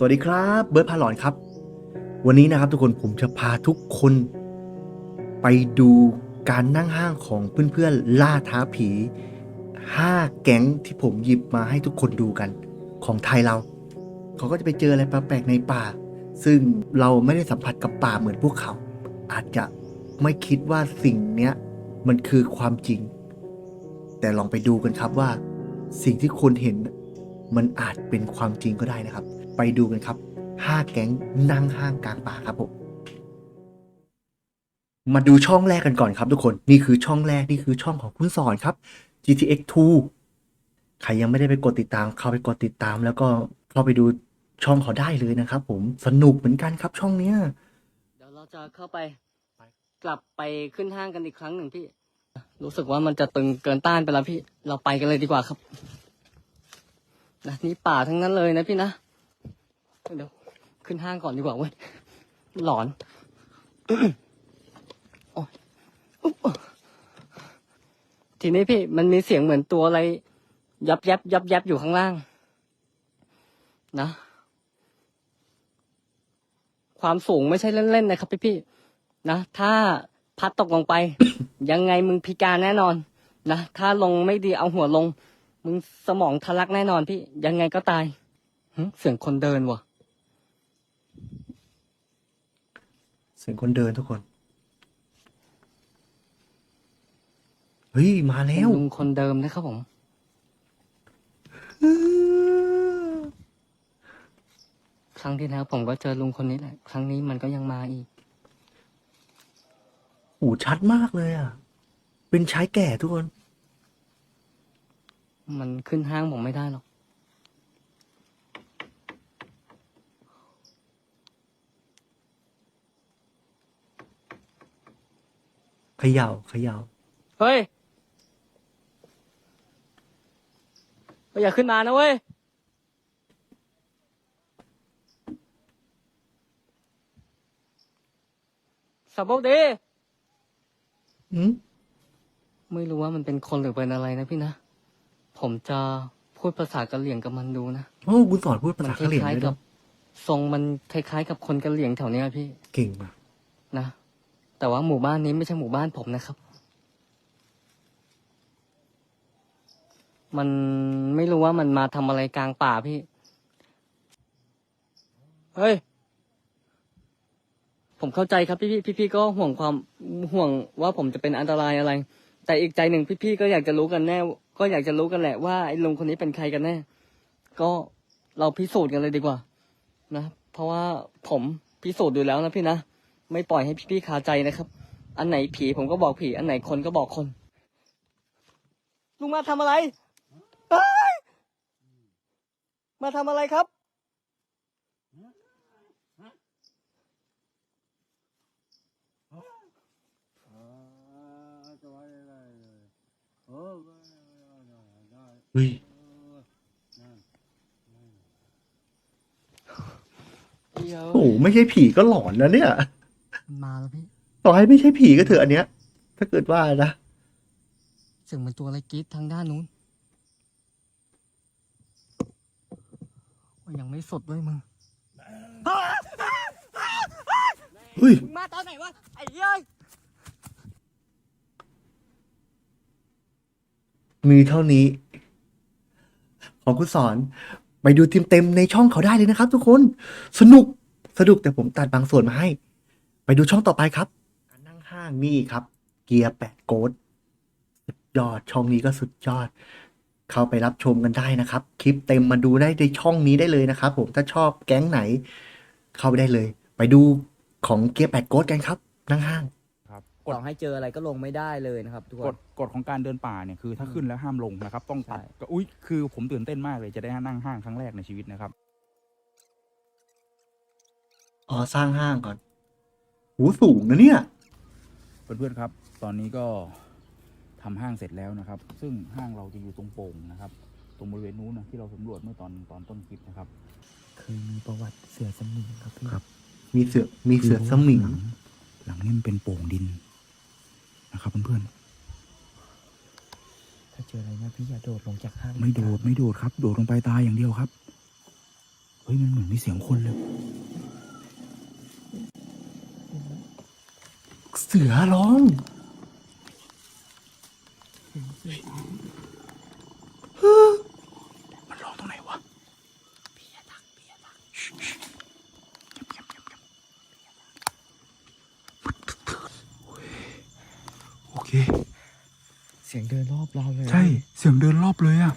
สวัสดีครับเบิร์ดพาหลอนครับ วันนี้นะครับทุกคนผมจะพาทุกคน ไปดูการนั่งห้างของเพื่อนๆล่าท้าผี5แก๊งที่ผมหยิบมาให้ทุกคนดูกัน ของไทยเรา เขาก็จะไปเจออะไรแปลกๆในป่า ซึ่งเราไม่ได้สัมผัสกับป่าเหมือนพวกเขา อาจจะไม่คิดว่าสิ่งเนี้ยมันคือความจริง แต่ลองไปดูกันครับว่า สิ่งที่คนเห็นมันอาจเป็นความจริงก็ได้นะครับ ไปดูกันครับห้าแก๊งนั่งห้างกลางป่าครับผมมาดูช่องแรกกันก่อนครับทุกคนนี่คือช่องแรกนี่คือช่องของคุณสอนครับ GTX 2 ใครยังไม่ได้ไปกดติดตาม เข้าไปกดติดตาม แล้วก็เข้าไปดูช่องเขาได้เลยนะครับ ผมสนุกเหมือนกันครับช่องเนี้ยเดี๋ยวเราจะเข้าไปกลับไปขึ้นห้างกันอีกครั้งหนึ่งพี่ รู้สึกว่ามันจะตึงเกินต้านไปแล้วพี่ เราไปกันเลยดีกว่าครับนะนี่ป่าทั้งนั้นเลยนะพี่นะ เดี๋ยวขึ้นห้างก่อนดีกว่าเว้ย หลอนทีนี้พี่มันมีเสียงเหมือนตัวอะไร ยับยับยับยับอยู่ข้างล่าง นะ ความสูงไม่ใช่เล่นๆนะครับพี่พี่ๆนะถ้าพัดตกลงไป ยังไงมึงพิการแน่นอน นะถ้าลงไม่ดีเอาหัวลง มึงสมองทะลักแน่นอนพี่ ยังไงก็ตายเสียงคนเดินว่ะ สียงคนเดินทุกคน เฮ้ย มาแล้ว ลุงคนเดิมนะครับผม ครั้งที่แล้วผมก็เจอลุงคนนี้แหละ ครั้งนี้มันก็ยังมาอีกหูชัดมากเลยอะ เป็นชายแก่ทุกคน มันขึ้นห้างผมไม่ได้หรอก เขย่าเขย่าเฮ้ยเฮ้ยอย่าขึ้นมานะเว้ยสบดี อืมไม่รู้ว่ามันเป็นคนหรือเป็นอะไรนะพี่นะ ผมจะพูดภาษากะเหรี่ยงกับมันดูนะ โอ้คุณสอนพูดภามันษาคกะเหรี่ยงล้ายด้วยๆกับนะทรงมันคล้ายๆกับคนกะเหรี่ยงแถวเนี้ยพี่ เก่งมาก นะ แต่ว่าหมู่บ้านนี้ไม่ใช่หมู่บ้านผมนะครับ มันไม่รู้ว่ามันมาทำอะไรกลางป่าพี่ เฮ้ย ผมเข้าใจครับพี่พี่พี่ๆก็ห่วงความห่วงว่าผมจะเป็นอันตรายอะไร แต่อีกใจหนึ่งพี่ๆก็อยากจะรู้กันแน่ ก็อยากจะรู้กันแหละว่าไอ้ลุงคนนี้เป็นใครกันแน่ ก็เราพิสูจน์กันเลยดีกว่า นะ เพราะว่าผมพิสูจน์อยู่แล้วนะพี่นะ ไม่ปล่อยให้พี่ๆคาใจนะครับ อันไหนผีผมก็บอกผี อันไหนคนก็บอกคน ลุงมาทำอะไรเอ้ยมาทำอะไรครับ เฮ้ยเดี๋ยว โอ้โหไม่ใช่ผีก็หลอนนะเนี่ย มาแล้วพี่ต่อให้ไม่ใช่ผีก็เถอะอันเนี้ย ถ้าเกิดว่านะเสียงเหมือนตัวอะไรกรีดทางด้านนู้นโอ้ยยังไม่สดด้วยมึงเฮ้ยมึงมาตอนไหนวะไอ้เย้ยมีเท่านี้ ของคุณสอน ไปดูเต็มๆในช่องเขาได้เลยนะครับทุกคน สนุกสนุกแต่ผมตัดบางส่วนมาให้ ไปดูช่องต่อไปครับ การนั่งห้างนี่ครับ เกียร์แปดโกดสุดยอดช่องนี้ก็สุดยอด เข้าไปรับชมกันได้นะครับ คลิปเต็มมาดูได้ในช่องนี้ได้เลยนะครับ ผมถ้าชอบแก๊งไหน เข้าไปได้เลย ไปดูของเกียร์แปดโกดกันครับ นั่งห้าง ครับกต่ฎอให้เจออะไรก็ลงไม่ได้เลยนะครับทุกคกน ฎกฎของการเดินป่าเนี่ยคือถ้าขึ้นแล้วห้ามลงนะครับ ต้องตัดใช่ ก็อุ้ยคือผมตื่นเต้นมากเลยจะได้นั่งห้างครั้งแรกในชีวิตนะครับ อ๋อสร้างห้างก่อน หูสูงนะเนี่ย เพื่อนๆครับ ตอนนี้ก็ทำห้างเสร็จแล้วนะครับ ซึ่งห้างเราจะอยู่ตรงโป่งนะครับ ตรงบริเวณนู้นนะที่เราสำรวจเมื่อตอนตอนต้นคลิปนะครับ เคยมีประวัติเสือสมิงครับพี่ครับ มีเสือมีเสือสมิง หลัหลังนี้มันเป็นโป่งดินนะครับเพื่อนถ้าเจออะไรนะพี่อย่าโดดลงจากห้างๆไม่โดดไม่โดดครับ โดดลงไปตายอย่างเดียวครับฮ้ยมันเหมือนมีเสียงคนเลย เสือร้อง มันร้องตรงไหนวะพี่อย่าทักพี่อย่าทักเงียบเงียบเงียบเงียบโอเค เสียงเดินรอบเราเลย ใช่ เสียงเดินรอบเลยอะ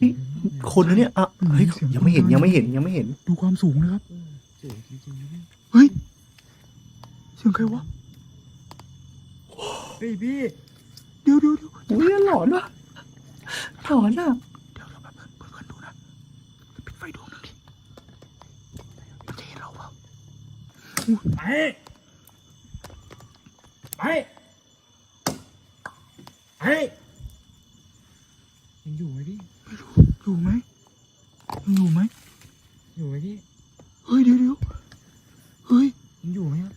นี่ คนนะเนี่ยอะเฮ้ยยังไม่เห็นยังไม่เห็นยังไม่เห็น ดูความสูงนะครับเสียงจริงๆนะพี่เฮ้ยเสียงใครวะเฮ้ยพี่เดี๋ยวเดี๋ยวเดี๋ยวอุ้ยหลอนวะหลอนอะเดี๋ยวเราแบบเพื่อนๆดูนะปิดไฟดวงหนึงดิมันจะเห็นเราเปล่าไปไปไปยังอยู่ไหมพี่ อยู่ไหมยังอยู่ไหมอยู่ไหมพี่ เฮ้ยเดี๋ยวเดี๋ยวเฮ้ย ยังอยู่ไหมครับ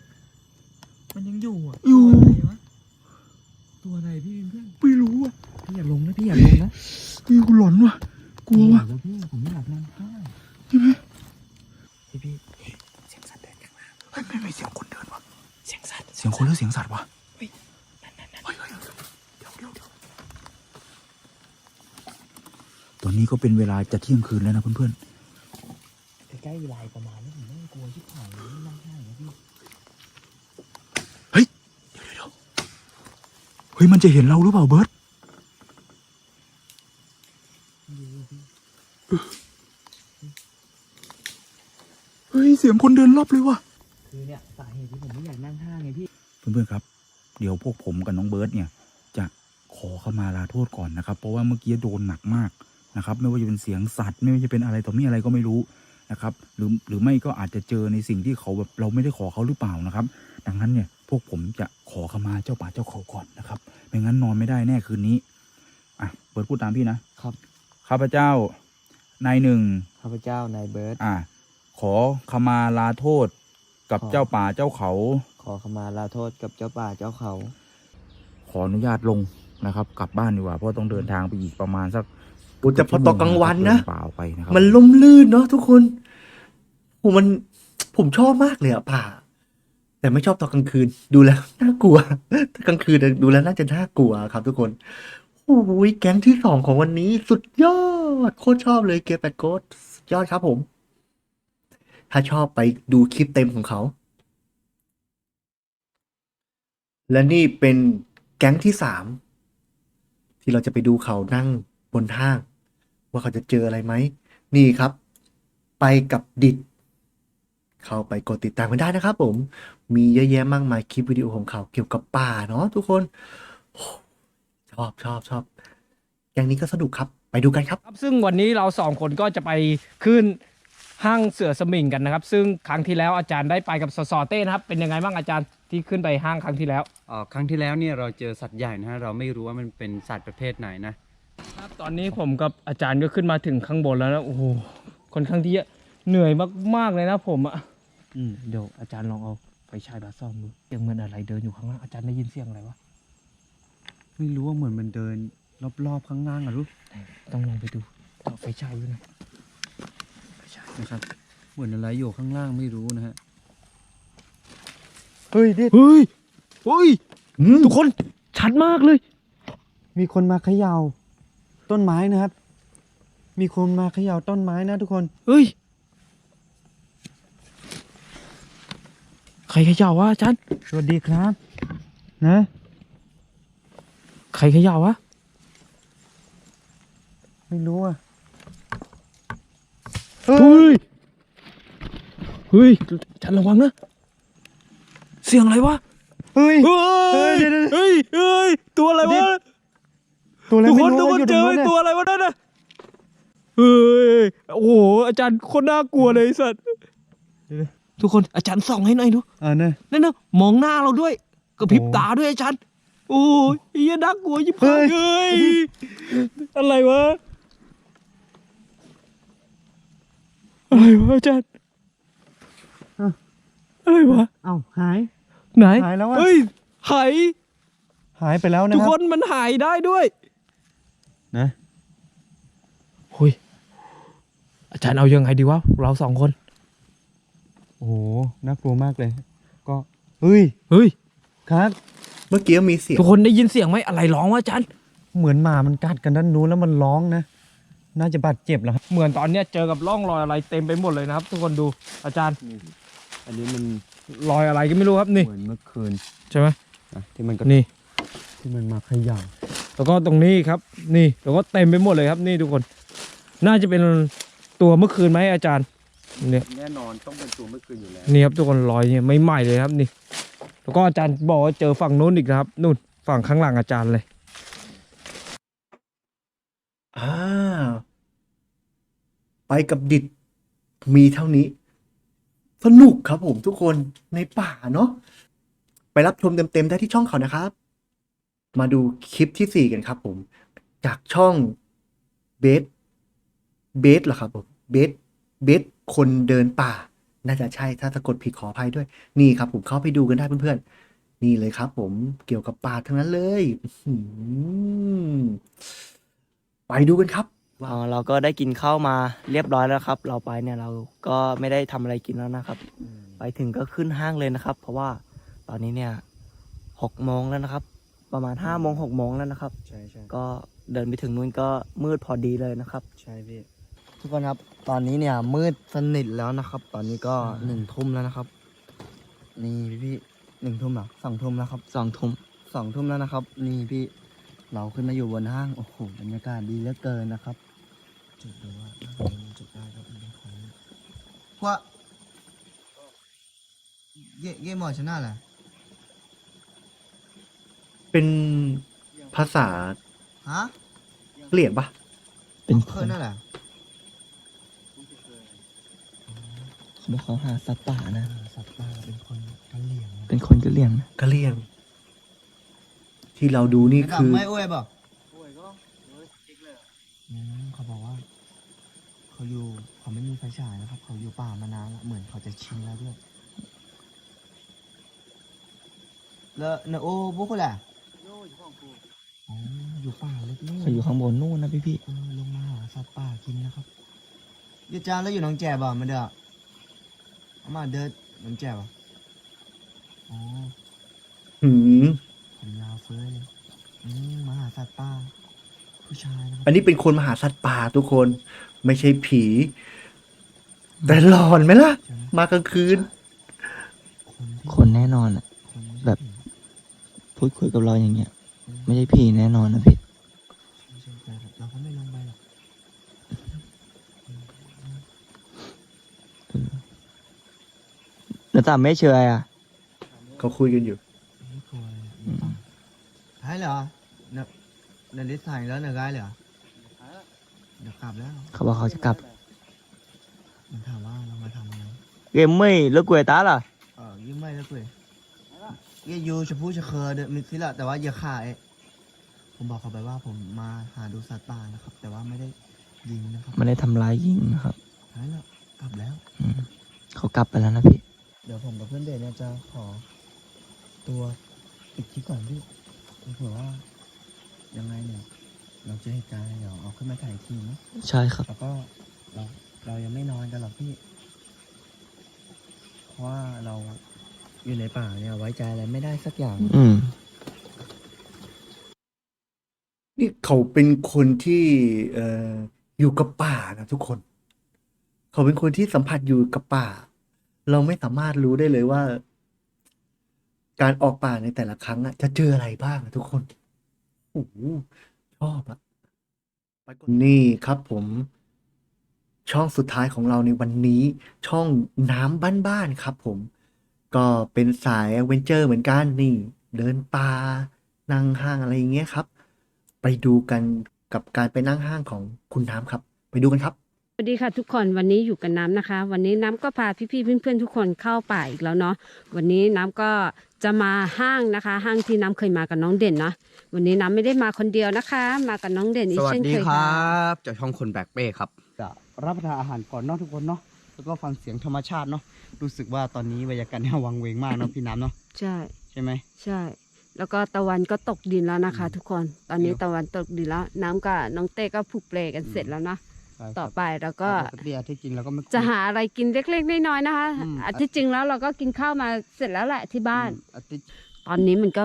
มันยังอยู่อะ อยู่ ตัวอะไรวะตัวอะไรพี่เพื่อน ไม่รู้อะ พี่อย่าลงนะพี่อย่าลงนะ เฮ้ยกูหลอนว่ะ กลัวว่ะ แล้วพี่ผมไม่อยากนั่งข้าง ใช่ไหม พี่พี่เสียงสัตว์เดินข้างล่าง เฮ้ยไม่ไม่เสียงคนเดินว่ะ เสียงสัตว์ เสียงคนหรือเสียงสัตว์วะ เฮ้ยนั่นนั่นนั่น เฮ้ยเฮ้ยเฮ้ยเดี๋ยวเดี๋ยวเดี๋ยวต อนนี้ก็เป็นเวลาจะเที่ยงคืนแล้วนะเพื่อนใกล้ๆเวลาประมาณนี้ผมไม่กลัวชิบหายเลยนั่งข้างนะพี่ๆเฮ้ยเดี๋ยวเดี๋ยวเดี๋ยวเฮ้ยมันจะเห็นเราหรือเปล่าเบิร์ตอยู่พี่เฮ้ยเสียงคนเดินรอบเลยว่ะคือเนี่ยสาเหตุที่ผมไม่อยากนั่งห้างไงพี่เพื่อนๆครับ เดี๋ยวพวกผมกับน้องเบิร์ตเนี่ย จะขอเข้ามาลาโทษก่อนนะครับ เพราะว่าเมื่อกี้โดนหนักมาก นะครับ ไม่ว่าจะเป็นเสียงสัตว์ ไม่ว่าจะเป็นอะไรต่อมีอะไรก็ไม่รู้นะครับ หรือหรือไม่ก็อาจจะเจอในสิ่งที่เขาแบบเราไม่ได้ขอเขาหรือเปล่านะครับ ดังนั้นเนี่ยพวกผมจะขอเข้ามาเจ้าป่าเจ้าเขาก่อนนะครับ ไม่งั้นนอนไม่ได้แน่คืนนี้อะเบิร์ตพูดตามพี่นะครับข้าพเจ้านายหนึ่งข้าพเจ้านายเบิร์ตอะขอขมาลาโทษกับขอ เจ้าป่าเจ้าเขา ขอขมาลาโทษกับเจ้าป่าเจ้าเขา ขออนุญาตลงนะครับ กลับบ้านดีกว่าเพราะต้องเดินทางไปอีกประมาณสัก โอ้แต่พอตอนกลางวันนะเดิเปล่าไปนะครับมันล่มลื่นเนาะทุกคนโหมันผมชอบมากเลยอะป่า แต่ไม่ชอบตอนกลางคืน ดูแล้วน่ากลัวถ้ากลางคืนเนี่ยดูแล้วน่าจะน่ากลัวครับ ทุกคนโอ้ยแก๊งที่สองของวันนี้สุดยอดโคตรชอบเลยเกียร์แปดโกดสุดยอดครับผม ถ้าชอบไปดูคลิปเต็มของเขา และนี่เป็นแก๊งที่สามที่เราจะไปดูเขานั่งบนห้าง ว่าเขาจะเจออะไรไหม นี่ครับ ไปกับดิดเข้าไปกดติดตามกันได้นะครับผม มีเยอะแยะมากมายคลิปวิดีโอของเขาเกี่ยวกับป่าเนาะทุกคนโอ้ชอบชอบชอบอย่างนี้ก็สนุกครับ ไปดูกันครับครับ ซึ่งวันนี้เราสองคนก็จะไปขึ้นห้างเสือสมิงกันนะครับ ซึ่งครั้งที่แล้วอาจารย์ได้ไปกับสสเต้นะครับ เป็นยังไงบ้างอาจารย์ที่ขึ้นไปห้างครั้งที่แล้วอ่าครั้งที่แล้วเนี่ยเราเจอสัตว์ใหญ่นะฮะเราไม่รู้ว่ามันเป็นสัตว์ประเภทไหนนะ ครับตอนนี้ผมกับอาจารย์ก็ขึ้นมาถึงข้างบนแล้วนะโอ้โหค่อนข้างที่จะเหนื่อยมากๆเลยนะผมอะอืมเดี๋ยวอาจารย์ลองเอาไฟฉายมาส่องดูเสียงเหมือนอะไรเดินอยู่ข้างล่างอาจารย์ได้ยินเสียงอะไรวะไม่รู้ว่าเหมือนมันเดิน รอบๆข้างล่างอะรู้ต้องลองไปดูต่อไฟฉายดูหน่อยนะครับเหมือนอะไรอยู่ข้างล่างไม่รู้นะฮะเฮ้ยดิเฮ้ยเฮ้ยอืมทุกคนชัดมากเลย มีคนมาเขย่า ต้นไม้นะครับ มีคนมาเขย่าต้นไม้นะทุกคนเฮ้ย ใครเขย่าวะอาจารย์สวัสดีครับ นะ ใครเขย่าวะ ไม่รู้อะเฮ้ย เฮ้ยฉันระวังนะ เสียงอะไรวะ เฮ้ย เฮ้เฮ้ยยเดี๋ยวเดี๋ยวเฮ้ย เฮ้ย ตัวอะไรวะ ตัวอะไรทุกไม่คนรู้ทุกคนอยู่เจตรงอนู้นไอ้น่ะตัวอะไรวะนั่นน่ะเฮ้ยโอ้โหอาจารย์คนน่ากลัวเลยไอ้สัตว์ทุกคนอาจารย์ส่องให้หน่อยดูอ่าเนี่ย นั่นนะมองหน้าเราด้วยกระพริบโอ้ตาด้วยอาจารย์ โอ้ยเฮียน่ากลัวยิบหายเฮ้เฮ้ยยอะไรวะอะไรวะอาจารย์อะไรวะเอ้าหาย ไหนหายแล้วอะ เฮ้ยไหาย หายไปแล้วนะทุกครัคบนมันหายได้ด้วย นะหุยอาจารย์เอายังไงดีวะ เราสองคน โอ้โห น่ากลัวมากเลย ก็เฮ้ย เฮ้ย ครับ เมื่อกี้มีเสียง ทุกคนได้ยินเสียงไหมอะไรร้องวะอาจารย์ เหมือนหมามันกัดกันด้านนู้นแล้วมันร้องนะ น่าจะบาดเจ็บแล้วครับ เหมือนตอนเนี้ยเจอกับร่องรอยอะไรเต็มไปหมดเลยนะครับ ทุกคนดูอาจารย์ อันนี้มันรอยอะไรก็ไม่รู้ครับนี่ เหมือนเมื่อคืนใช่ไหม นะที่มันก็นี่ที่มันมาเขย่า แล้วก็ตรงนี้ครับ นี่แล้วก็เต็มไปหมดเลยครับ นี่ทุกคน น่าจะเป็นตัวเมื่อคืนไหมอาจารย์ เนี่ยแน่นอนต้องเป็นตัวเมื่อคืนอยู่แล้วนี่ครับทุกคนรอยเนี่ยไม่ใหม่เลยครับนี่ แล้วก็อาจารย์บอกว่าเจอฝั่งนู้นอีกนะครับนู่นฝั่งข้างหลังอาจารย์เลยอ่าไปกับดิดมีเท่านี้ สนุกครับผมทุกคนในป่าเนาะไปรับชมเต็มๆได้ที่ช่องเขานะครับ มาดูคลิปที่สี่กันครับผม จากช่องเบสเบสเหรอครับผมเบสเบสคนเดินป่า น่าจะใช่ถ้าสะกดผิดขออภัยด้วย นี่ครับผมเข้าไปดูกันได้เพื่อนๆ นี่เลยครับผมเกี่ยวกับป่าทั้งนั้นเลยอื้อหือไปดูกันครับอ๋อเราก็ได้กินข้าวมาเรียบร้อยแล้วครับ เราไปเนี่ยเราก็ไม่ได้ทำอะไรกินแล้วนะครับ ไปถึงก็ขึ้นห้างเลยนะครับ เพราะว่าตอนนี้เนี่ยหกโมงแล้วนะครับ ประมาณห้าโมงหกโมงแล้วนะครับ ใช่ใช่ก็เดินไปถึงนู้นก็มืดพอดีเลยนะครับ ใช่พี่ทุกคนครับ ตอนนี้เนี่ยมืดสนิทแล้วนะครับ ตอนนี้ก็หนึ่งทุ่มแล้วนะครับ นี่พี่พี่หนึ่งทุ่มเหรอสองทุ่มแล้วครับสองทุ่มสองทุ่มแล้วนะครับ นี่พี่เราขึ้นมาอยู่บนห้างโอ้โหบรรยากาศดีเหลือเกินนะครับ จุดดูว่าจุดได้ครับว่าเย่เย่หมอชนะแหละ เป็นภาษาฮะเกลียดปะเป็นคนนั่นแหละเขาบอกเขาหาสัตว์ป่านะ สัตว์ป่าเป็นคนกะเหลี่ยงเป็นคนกะเหรี่ยงนะกะเลียง ที่เราดูนี่คือ ไม่อ้วยบอกอืมเขาบอกว่า เขาอยู่เขาไม่มีไฟฉายนะครับ เขาอยู่ป่ามานานแล้วเหมือนเขาจะชินแล้วด้วยแล้วเนโอ้บุกแหละ อ๋ออยู่ป่าลึกนี่เขาอยู่ข้างบนนู่นนะพี่พี่เออลงมาหาสัตว์ป่ากินนะครับยูจานแล้วอยู่หน้องแจ่บ่มันเด้อเอามาเดินหน้องแจ่บ่อ๋อหืมผมยาวเฟ้ยเลยอืมมาหาสัตว์ป่าผู้ชายนะครับอันนี้เป็นคนมหาสัตว์ป่าทุกคน ไม่ใช่ผี แต่หลอนไหมล่ะ ใช่ไหมมากลางคืนคนที่คนแน่นอนอะ พูดคุยกับเราอย่างเงี้ยอืมไม่ใช่ผีแน่นอนนะพี่ใช่ใช่แต่เราก็ไม่ลงไปหรอกแล้วแต่ไม่เชื่ออะ เขาคุยกันอยู่ ไม่กลัวเลยอยู่ป่าใช่เหรอเนเนลิสถ่ายแล้วเนกายเหรอเดี๋ยวกลับแล้วเขาบอกเขาจะกลับมันถามว่าเรามาทำอะไรเกมไม่แล้วกวยตาล่ะเออยิ่งไม่แล้วเว้ย เยยูชะพูชะเคอเดมิสิละแต่ว่าอย่าขาย ผมบอกเขาไปว่าผมมาหาดูสัตว์ป่านะครับ แต่ว่าไม่ได้ยิงนะครับไม่ได้ทำร้ายยิงนะครับหายแล้วกลับแล้ว อืมเขากลับไปแล้วนะพี่ เดี๋ยวผมกับเพื่อนเดชเนี่ยจะขอตัวปิดคลิปก่อนพี่เผื่อว่า ยังไงเนี่ย เราเจอเหตุการณ์เดี๋ยวเอาขึ้นมาถ่ายอีกทีนะ ใช่ครับ แล้วก็เราเรายังไม่นอนกันหรอกพี่ เพราะว่าเรา อยู่ในป่าเนี่ยไว้ใจอะไรไม่ได้สักอย่าง อืม นี่เขาเป็นคนที่เอ่ออยู่กับป่านะทุกคน เขาเป็นคนที่สัมผัสอยู่กับป่า เราไม่สามารถรู้ได้เลยว่า การออกป่าในแต่ละครั้งอะจะเจออะไรบ้างอะทุกคนโอ้โหชอบอะไปก่อนนี่ครับผม ช่องสุดท้ายของเราในวันนี้ ช่องน้ำบ้านๆครับผม ก็เป็นสายแอดเวนเจอร์เหมือนกันนี่ เดินป่านั่งห้างอะไรอย่างเงี้ยครับ ไปดูกันกับการไปนั่งห้างของคุณน้ำครับ ไปดูกันครับสวัสดีค่ะทุกคนวันนี้อยู่กับน้ำนะคะ วันนี้น้ำก็พาพี่ๆเพื่อนๆทุกคนเข้าป่าอีกแล้วเนาะวันนี้น้ำก็จะมาห้างนะคะ ห้างที่น้ำเคยมากับน้องเด่นเนาะวันนี้น้ำไม่ได้มาคนเดียวนะคะ มากับน้องเด่นอีสกวัสเช่นดีเคยครัค่ะบจากช่องคนแบกเป้ครับ จะรับประทานอาหารก่อนเนาะทุกคนเนาะ แล้วก็ฟังเสียงธรรมชาติเนาะรู้สึกว่าตอนนี้บรรยากาศเนี่ยวังเวงมากเนาะพี่น้ำเนาะใช่ใช่ไหมใช่ แล้วก็ตะวันก็ตกดินแล้วนะคะ ทุกคนตอนนี้เดี๋ยวตะวันตกดินแล้วน้ำกับน้องเต้ก็ผูกเปลกันเสร็จแล้วนะใช่ครับต่อไปเราก็ปกติอาที่จริงเราก็ไม่จะหาอะไรกินเล็กๆน้อยๆนะคะอืมอาทิตย์จริงแล้วเราก็กินข้าวมาเสร็จแล้วแหละที่บ้านอืมอาทิตย์ตอนนี้มันก็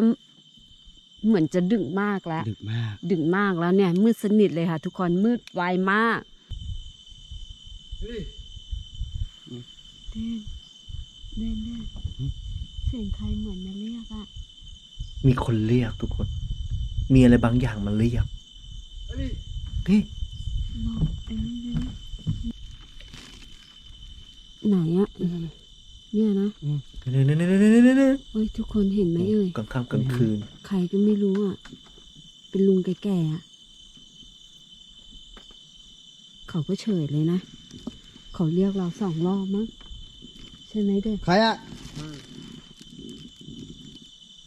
เหมือนจะดึกมากแล้ว ดึกมาก ดึกมากแล้วเนี่ยมืดสนิทเลยค่ะ ทุกคนมืดไวมาก เด่นเด่นเด่นเสียงใครเหมือนมาเรียกอะมีคนเรียกทุกคน มีอะไรบางอย่างมาเรียกนี่ลองไปเรื่อยๆไหนอะเนี่ยนะเนี่ยเนี่ยเนี่ยเนี่ยเนี่ยเนี่ยเฮ้ยทุกคนเห็นไหมเอ่ยกลางค่ำกลางคืน ใครก็ไม่รู้อะ เป็นลุงแก่ๆอะเขาก็เฉยเลยนะ เขาเรียกเราสองรอบมั้งใช่ไหมเด็กใครอะ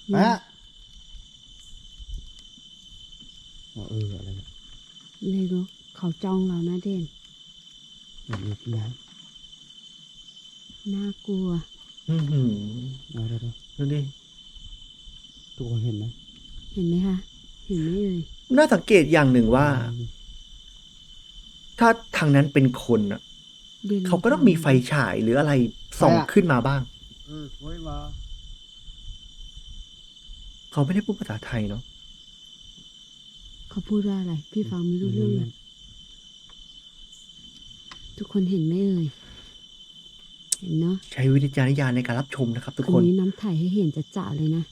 ใครอะอ๋อเอออะไรเนี่ยเลยรู้เขาจ้องเรานะเด่นแบบนี้ที่ไหนน่ากลัวอื้อหือเอาเดี๋ยวดูดิๆทุกคนเห็นไหมเห็นไหมคะเห็นไหมเอ่ยน่าสังเกตอย่างหนึ่งว่า ถ้าทางนั้นเป็นคนอะด่น เขาก็ต้องมีไฟฉายหรืออะไรส่องขึ้นมาบ้างเออเฮ้ยมาเขาไม่ได้พูดภาษาไทยเนาะเขาพูดว่าอะไร พี่ฟังไม่รู้เรื่องเลยทุกคนเห็นไหมเอ่ยเห็นเนาะใช้วิจารณญาณในการรับชมนะครับ ทุกอัคนนนี้น้ำถ่ายให้เห็นจะจะๆเลยนะ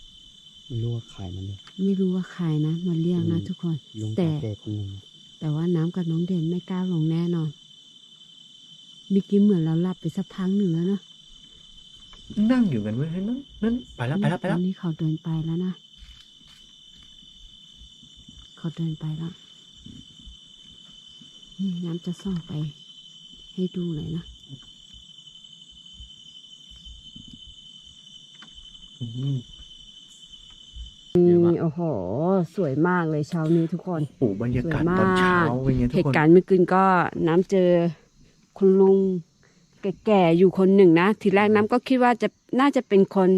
ไม่รู้ว่าใครมันเนี่ยไม่รู้ว่าใครนะมาเรียกนะอืมทุกคนลุงแต่ตาเตคนหนึ่งแต่ว่าน้ำกับน้องเด่นไม่กล้าลงแน่นอน เมิกี้เหมือนเราหลับไปสักพักหนึ่งแล้วเนาะนั่งอยู่กันเว้ยเฮ้ยนั่นนั่นไปแล้วไปแล้วไปตแล้อวนนี้เขาเดินไปแล้วนะ เขาเดินไปแล้ว นี่น้ำจะส่องไป ให้ดูหน่อยนะ อืมนี่โอ้โห สวยมากเลยเช้านี้ทุกคน โอ้โหบรรยากาศสวยมาก ตอนเช้าเป็นไงทุเหกคตุนการณ์เมื่อคืนก็น้ำเจอ คุณลุงแก่ๆอยู่คนหนึ่งนะ ทีแรกน้ำก็คิดว่าจะน่าจะเป็นคน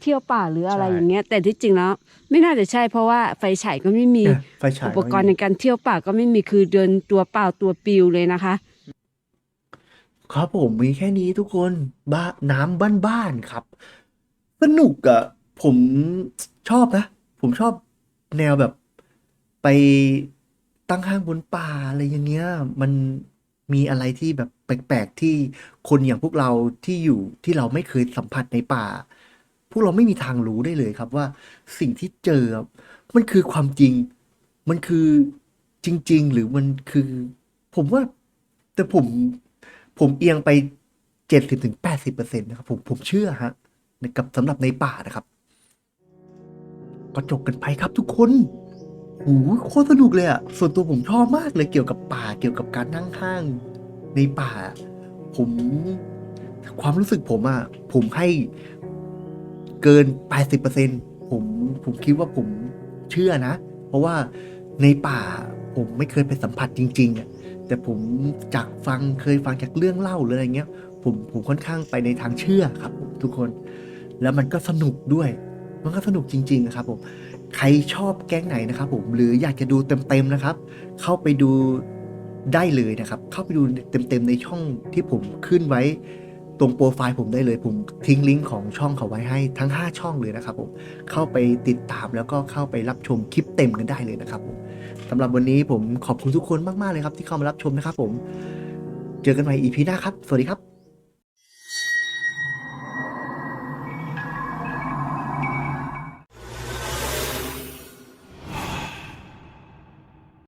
เที่ยวป่าหรืออะไรใช่อย่างเงี้ย แต่ที่จริงแล้วไม่น่าจะใช่เพราะว่าไฟฉายก็ไม่มีเนี่ยไฟฉายอุปกรณ์ในการเที่ยวป่าก็ไม่มีคือเดินตัวเปล่าตัวปิวเลยนะคะ ครับผมมีแค่นี้ทุกคนบ้าน้ำบ้านๆครับ สนุกอะผมชอบนะ ผมชอบแนวแบบไปตั้งห้างบนป่าอะไรอย่างเงี้ย มันมีอะไรที่แบบ แปลกๆที่คนอย่างพวกเราที่อยู่ที่เราไม่เคยสัมผัสในป่า พวกเราไม่มีทางรู้ได้เลยครับว่าสิ่งที่เจอ มันคือความจริง มันคือจริง ๆ หรือมันคือ ผมว่า แต่ผมผมเอียงไปเจ็ดสิบถึงแปดสิบเปอร์เซ็นต์นะครับผมผมเชื่อฮะกับสำหรับในป่านะครับ ก็จบกันไปครับทุกคนโอ้โหโคตรสนุกเลยอะส่วนตัวผมชอบมากเลยเกี่ยวกับป่าเกี่ยวกับการนั่งห้าง ในป่า ผมความรู้สึกผมอะผมให้เกินแปดสิบเปอร์เซ็นผมผมคิดว่าผมเชื่อนะ เพราะว่าในป่าผมไม่เคยไปสัมผัสจริงๆอะแต่ผมจากฟังเคยฟังจากเรื่องเล่าหรืออะไรเงี้ย ผมผมค่อนข้างไปในทางเชื่อครับผมทุกคน แล้วมันก็สนุกด้วย มันก็สนุกจริง ๆ นะครับผมใครชอบแก๊งไหนนะครับผมหรืออยากจะดูเต็มๆนะครับ เข้าไปดู ได้เลยนะครับ เข้าไปดูเต็มๆในช่องที่ผมขึ้นไว้ตรงโปรไฟล์ผมได้เลย ผมทิ้งลิงก์ของช่องเขาไว้ให้ทั้ง 5 ช่องเลยนะครับผมเข้าไปติดตามแล้วก็เข้าไปรับชมคลิปเต็มกันได้เลยนะครับผมสำหรับวันนี้ผมขอบคุณทุกคนมากๆเลยครับ ที่เข้ามารับชมนะครับผม เจอกันใหม่ EP หน้าครับ สวัสดีครับ